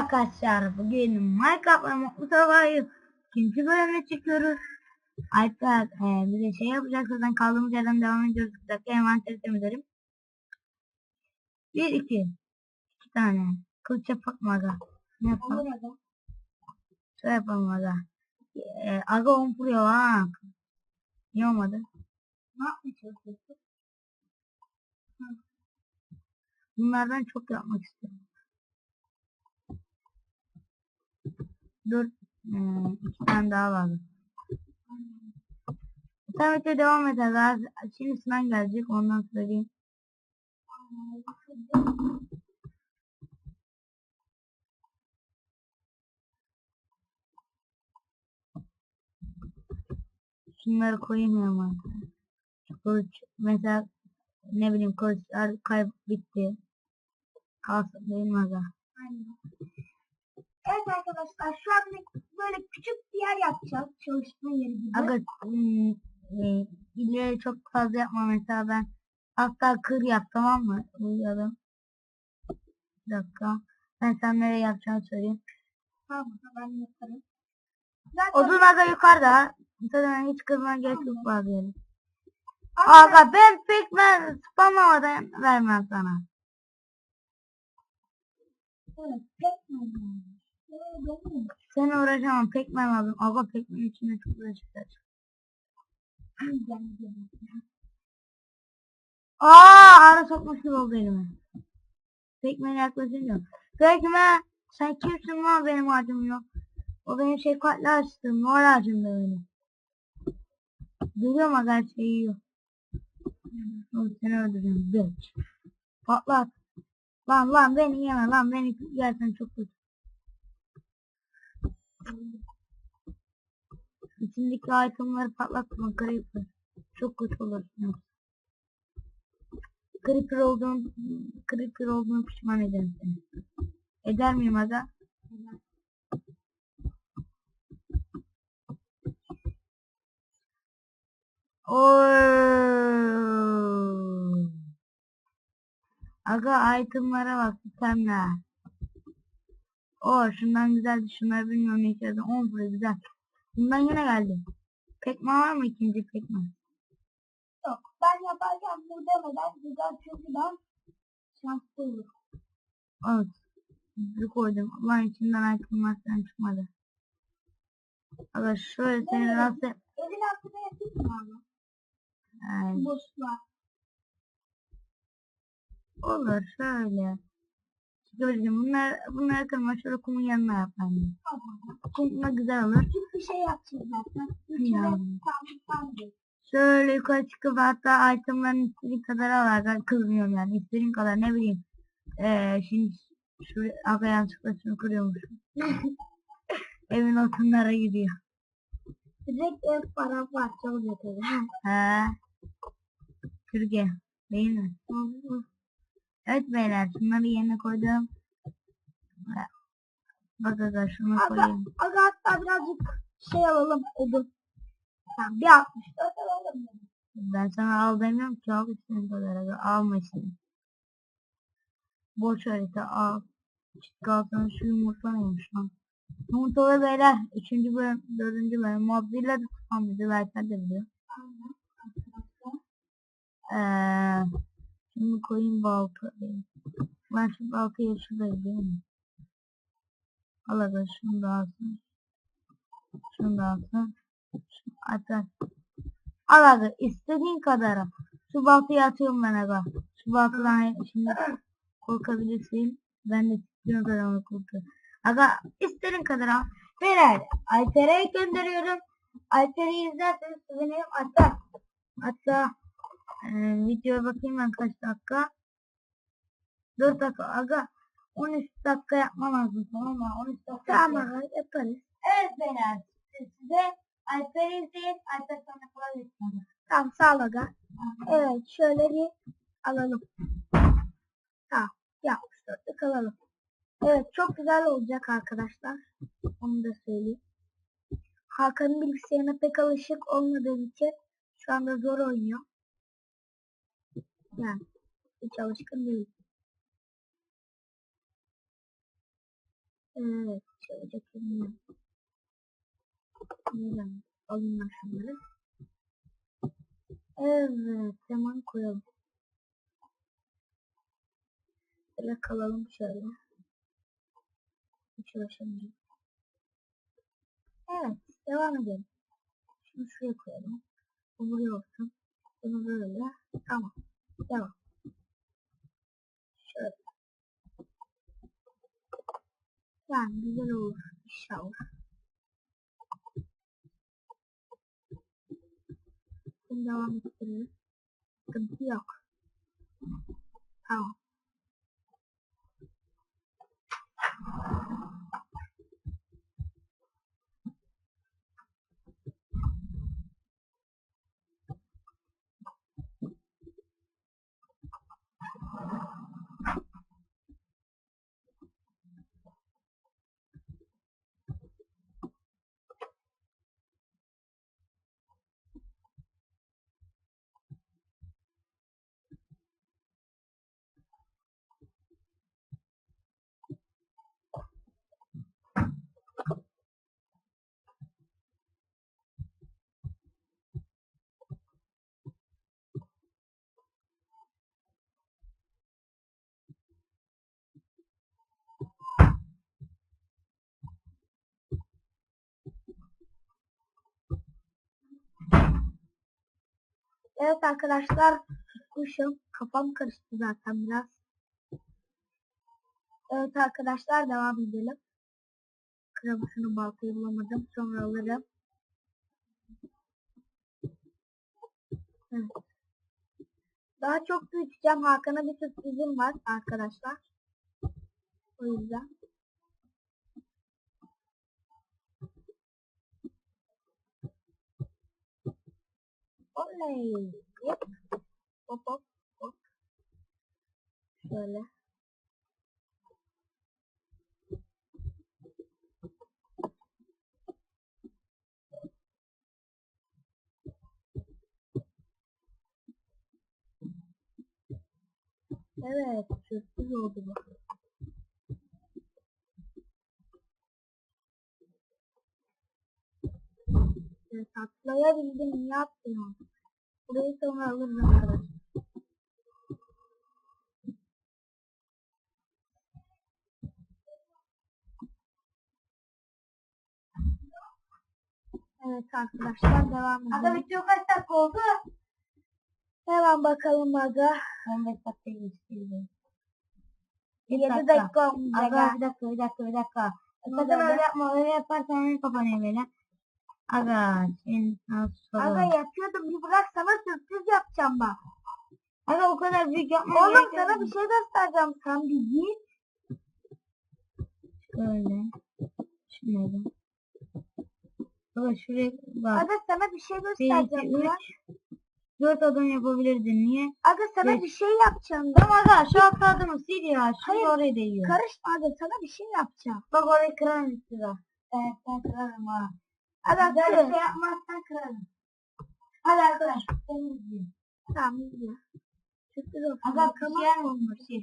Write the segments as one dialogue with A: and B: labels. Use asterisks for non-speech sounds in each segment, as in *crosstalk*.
A: arkadaşlar bugün Minecraft ve Mutlu Sabah'ı ikinci bölümüne çıkıyoruz. Alper e, bize şey yapacak zaten kaldığımız yerden devam ediyoruz. Bir dakika envanteri temizlerim. Bir iki. iki tane. Kılıç yapak mı aga? Ne yapalım? Şöyle yapalım aga. E, aga on vuruyor ha. Niye olmadı? Ne çalışıyorsun? Bunlardan çok yapmak istiyorum. Dört, e, iki tane daha var. Tabii ki devam edeceğiz. Şimdi sınav gelecek ondan söyleyeyim. Şunları koyayım hemen. Kılıç mesela ne bileyim kılıçlar kayıp bitti. Kalsın değil mi aga?
B: Aynen. Evet arkadaşlar şu an böyle küçük bir yer yapacağız. Çalışma yeri gibi.
A: Aga ım, e, ileri çok fazla yapma mesela ben hatta kır yap tamam mı? Uyuyalım. Bir dakika. Ben sen nereye yapacağını söyleyeyim.
B: Tamam ben yaparım. Zaten
A: Odun aga yukarıda. Zaten hiç kırmaya gerek yok bazı yeri. Aga ben pekmez spamlamadan vermem sana.
B: Evet, değil mi?
A: Sen uğraşamam pekmez lazım. Aga pekmez içinde çok uğraşacak. Aa ara sokmuş gibi oldu elime. Pekmez yaklaşınca. Pekmez sen kimsin lan benim ağacım yok. O benim şey katli açtım. Nor ağacım da benim. Görüyorum aga her şeyi yiyor. Oğlum seni öldüreceğim. Bitch. Patlat. Lan lan beni yeme lan beni yersen çok kötü. İçindeki itemları patlatma creeper. Çok kötü olur. Creeper olduğunu, creeper olduğunu pişman ederim. Eder miyim aga? Oy. Aga itemlara bak itemler. O şundan güzeldi şunları bilmiyorum ne içeride 10 pro güzel. Bundan yine geldi. Pekma var mı ikinci pekma?
B: Yok. Ben yaparken bu demeden güzel çünkü ben şanslı olur.
A: Evet. Bir koydum. Ulan içinden itemler falan çıkmadı. Aga şöyle seni nasıl...
B: Evin altına yapayım mı abi? Boşluğa.
A: olur şöyle. Çıkabilirim. Bunlar, bunları kırma şöyle kumun yanına yap bence. Kumla güzel olur.
B: Küçük bir şey yapacağız zaten. Üç
A: Ya.
B: yere tam değil.
A: Şöyle yukarı çıkıp hatta itemlerin istediğin kadar al. Kızmıyorum yani. istediğin kadar ne bileyim. Ee, şimdi şuraya aga yanlışlıkla şunu kırıyormuşum. *laughs* Evin otunlara gidiyor.
B: Direkt ev para parçalı tabii.
A: He. Türkiye. Değil mi? Evet beyler şunları yerine koydum. Bak aga şunu
B: Aga,
A: koyayım.
B: aga hatta birazcık şey alalım odun. Tamam bir 64 alalım.
A: Ben sana al demiyorum ki al istediğin kadar aga. Alma istediğin. Boş harita al. Kalsana şu yumurta neymiş lan. Yumurtalı beyler. Üçüncü bölüm, dördüncü bölüm. Mobzilla da tutan bizi Belki de biliyor. Eee şimdi koyayım baltayı. Ben şu baltayı şuraya değil mi? Al şunu da alsın. Şunu da alsın. Şunu atar. Al aga istediğin kadar. Şu baltayı atıyorum ben aga. Şu baltadan şimdi korkabilirsin. Ben de istiyorum kadar onu korkuyorum. Aga istediğin kadar al. Beyler Alper'e gönderiyorum. Alper'i izlerseniz sevinirim. Hatta hatta ee, videoya bakayım ben kaç dakika. 4 dakika aga. 13 dakika yapmam lazım tamam mı? 13 dakika.
B: Tamam yaparız.
A: Evet beyler. Size Alper'i izleyin. Alper sana kolay gelsin.
B: Tamam sağ ol aga. Evet şöyle bir alalım. Tamam yapmış dörtlük alalım. Evet çok güzel olacak arkadaşlar. Onu da söyleyeyim. Hakan'ın bilgisayarına pek alışık olmadığım için şu anda zor oynuyor. Yani hiç alışkın değil. Evet. Şöyle çekeyim. Neden? Alayım ben şunları. Evet. Hemen koyalım. Böyle kalalım şöyle. Hiç uğraşamayacağım. Evet. Devam edelim. Şunu şuraya koyalım. Bu buraya olsun. Bunu böyle. Tamam. อย่างเชิดอย่างวิดีโอเสาเป็นดองเป็นกันเที่ยวเอา Evet arkadaşlar susmuşum. Kafam karıştı zaten biraz. Evet arkadaşlar devam edelim. Kırabısını baltayı bulamadım. Sonra alırım. Evet. Daha çok büyüteceğim. Hakan'a bir sürprizim var arkadaşlar. O yüzden. Oley. Yep. Hop hop hop. Şöyle. Evet, sürpriz oldu bu. Evet, atlayabildim, iyi atlıyorum. Burayı sonra alırız arkadaşlar. Evet arkadaşlar devam edelim.
A: Aga video kaç dakika oldu?
B: Hemen bakalım aga.
A: 15 dakika geçti.
B: 7 dakika olmayacak.
A: Aga
B: ha.
A: bir dakika bir dakika bir dakika. Sakın öyle
B: aga?
A: yapma öyle yaparsan hemen kapanıyor böyle. Aga senin nasıl
B: Aga yapıyordum bir bırak sana sürpriz yapacağım bak.
A: Aga o kadar büyük yapma.
B: Oğlum sana bir şey göstereceğim sen bir git.
A: Şöyle. Şöyle. Aga şuraya bak.
B: Aga sana bir şey
A: 1,
B: göstereceğim
A: 2,
B: ya.
A: 3. 4 adım yapabilirdin. Niye?
B: Aga sana
A: Beş.
B: bir şey yapacağım.
A: Tamam aga şu altı adımı sil ya.
B: Hayır,
A: Şurada oraya değiyor.
B: Karışma aga sana bir şey yapacağım.
A: Bak orayı kırarım üstüne. Evet ben kırarım ha.
B: Aga
A: bir şey yapmazsan kırarım. Hadi arkadaş seni izleyeyim.
B: Tamam izle. Sürpriz olsun.
A: Aga pişiyer mi olmuş? Şey.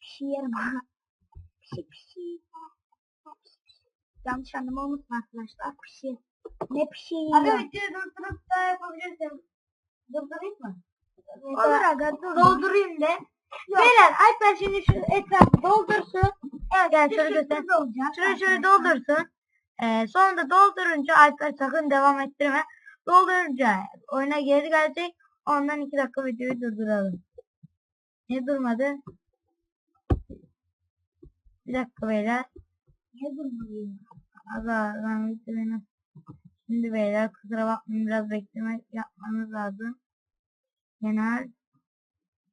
B: Bir şey yerim. *laughs* Pişi pişi. Yanlış anlama olmasın arkadaşlar. Pişi. Ne pişi
A: Aga
B: ya?
A: videoyu durdurup da yapabilirsin. Durdurayım mı?
B: Olur aga dur.
A: Doldurayım de. Beyler Alper şimdi şu etrafı doldursun. Evet gel şöyle göster. Şöyle şöyle doldursun. Ee, sonra da doldurunca Alper sakın devam ettirme. Doldurunca oyuna geri gelecek. Ondan iki dakika videoyu durduralım. Niye durmadı? Bir dakika beyler.
B: Niye durmuyor?
A: Aga ben videoyu Şimdi beyler kusura bakmayın biraz bekleme yapmanız lazım. Genel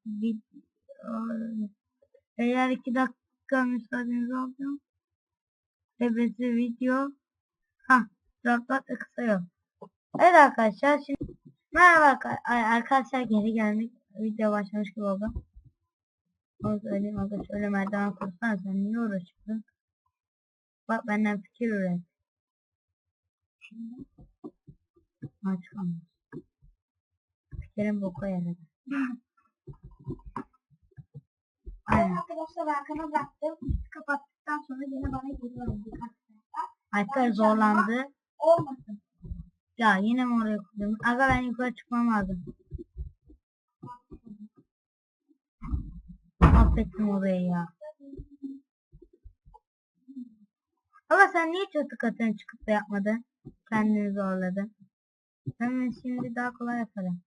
A: video Beyler iki dakika müsaadeniz oldu. Sebesi video. Ha, droplat da kısa yok. Evet arkadaşlar şimdi merhaba arkadaşlar geri geldik. Video başlamış gibi oldu. Onu söyleyeyim aga şöyle merdiven kursana sen niye uğraşıyorsun? Bak benden fikir üret. Aç kalmış. Fikrin boka yaradı. *laughs* Aynen.
B: Arkadaşlar arkana bıraktım. Kapat. Yaptıktan sonra yine bana geri verecek arkadaşlar.
A: Alper zorlandı.
B: Olmasın.
A: Ya yine mi oraya koydum? Aga ben yukarı çıkmam lazım. Affettim orayı ya. Ama sen niye çatı katına çıkıp da yapmadın? Kendini zorladın. Ben şimdi daha kolay yaparım.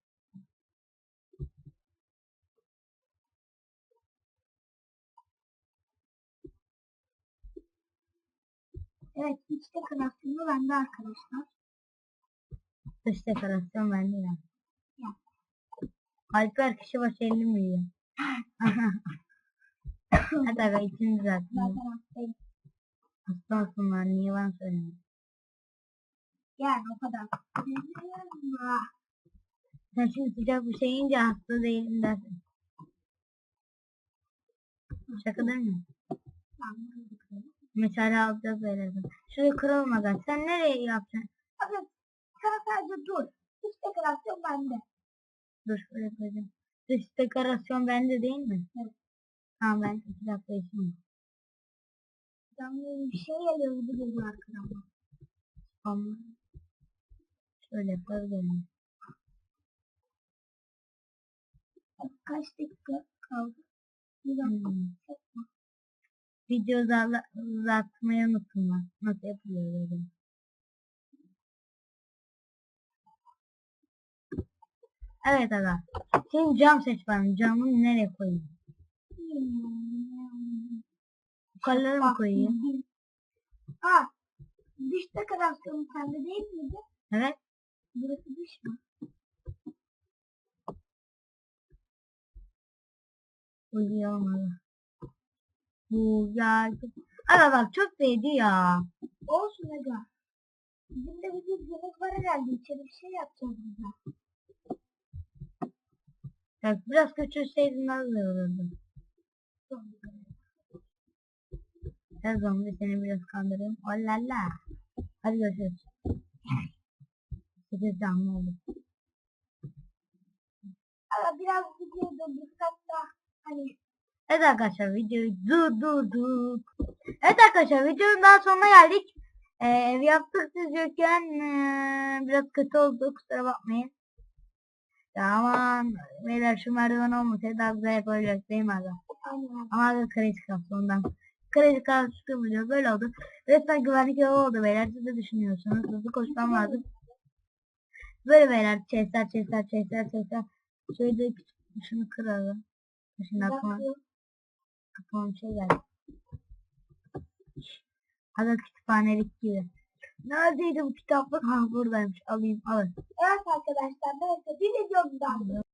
B: Evet iç dekorasyonu bende arkadaşlar.
A: Dış dekorasyon bende ya.
B: Ya.
A: Alper kişi başı 50 milyon. *laughs* Hadi aga içini düzeltin. Hasta olsunlar niye bana söylemiyorsun?
B: Yani o kadar.
A: Sen şimdi sıcak bir şey yiyince hasta değilim dersin. Şaka değil mi?
B: Ben
A: Mesela alacağız böyle. Şurayı kıralım aga. Sen nereye yapacaksın?
B: Evet. Sen sadece dur. İç dekorasyon bende.
A: Dur şöyle koyacağım. Dış dekorasyon bende değil mi?
B: Evet.
A: Tamam ben iki dakika işim.
B: Canlı bir şey geliyor gibi geliyor arkadan.
A: Ama şöyle yapabilirim.
B: Kaç dakika kaldı? Bir dakika.
A: Hmm. Video uzatmayı unuttum ben. Nasıl yapılıyor böyle? Evet aga. Şimdi cam seç bana. Camı nereye koyayım? Yukarılara mı koyayım?
B: Ha. Dış dekorasyon sende değil miydi?
A: Evet.
B: Burası dış mı?
A: Uyuyamadı. Bu geldi. Aga bak çok değdi ya.
B: Olsun Ega. Bizim de bir bilgimiz var herhalde. İçeri bir şey yapacağız bize.
A: Ya biraz küçülseydin daha güzel olurdu. Her zaman da seni biraz kandırayım. Olala. Hadi görüşürüz. Sekiz canlı oldu.
B: Ama biraz videoyu durdursak da hani
A: Evet arkadaşlar videoyu durdurduk. Evet arkadaşlar videonun daha sonuna geldik. Ee, ev yaptık siz yokken ee, biraz kötü oldu kusura bakmayın. Ya aman beyler şu merdiven olmasaydı daha güzel yapabiliriz değil mi aga? Ama aga kredi kalktı ondan. Kredi kalktı video böyle oldu. Resmen güvenlik evi oldu beyler siz de düşünüyorsunuz. Hızlı koşmam lazım. Böyle beyler chestler chestler chestler chestler. Şöyle küçük şunu kıralım. Şimdi aklıma Bir şey geldi. Aga kütüphanelik gibi. Neredeydi bu kitaplık? Ha buradaymış. Alayım alın.
B: Evet arkadaşlar neyse bir videomuz daha.